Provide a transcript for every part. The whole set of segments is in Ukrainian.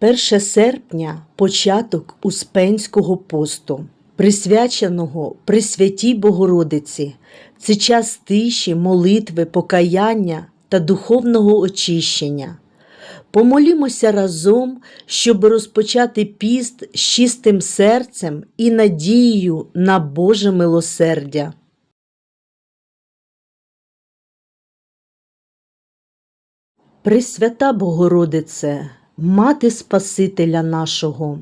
1 серпня початок Успенського посту, присвяченого Пресвятій Богородиці. Це час тиші, молитви, покаяння та духовного очищення. Помолімося разом, щоб розпочати піст з чистим серцем і надією на Боже милосердя. Пресвята Богородице, Мати Спасителя нашого,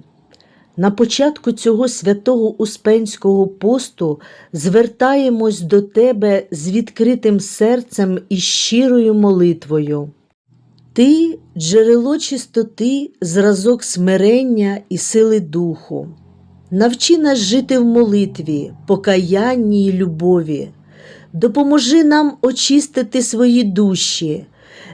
на початку цього святого Успенського посту звертаємось до Тебе з відкритим серцем і щирою молитвою. Ти джерело чистоти, зразок смирення і сили духу. Навчи нас жити в молитві, покаянні й любові. Допоможи нам очистити свої душі,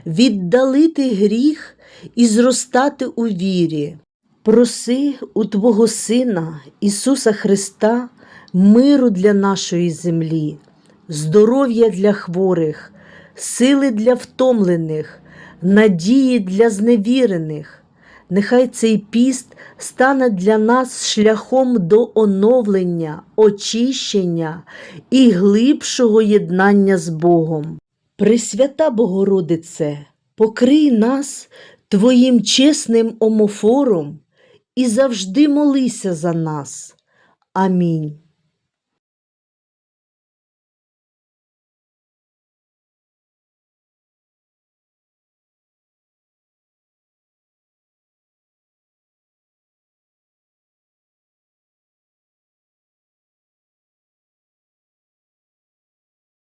віддалити гріх і зростати у вірі. Проси у Твого Сина Ісуса Христа миру для нашої землі, здоров'я для хворих, сили для втомлених, надії для зневірених. Нехай цей піст стане для нас шляхом до оновлення, очищення і глибшого єднання з Богом. Пресвята Богородице, покрий нас Твоїм чесним омофором і завжди молися за нас. Амінь.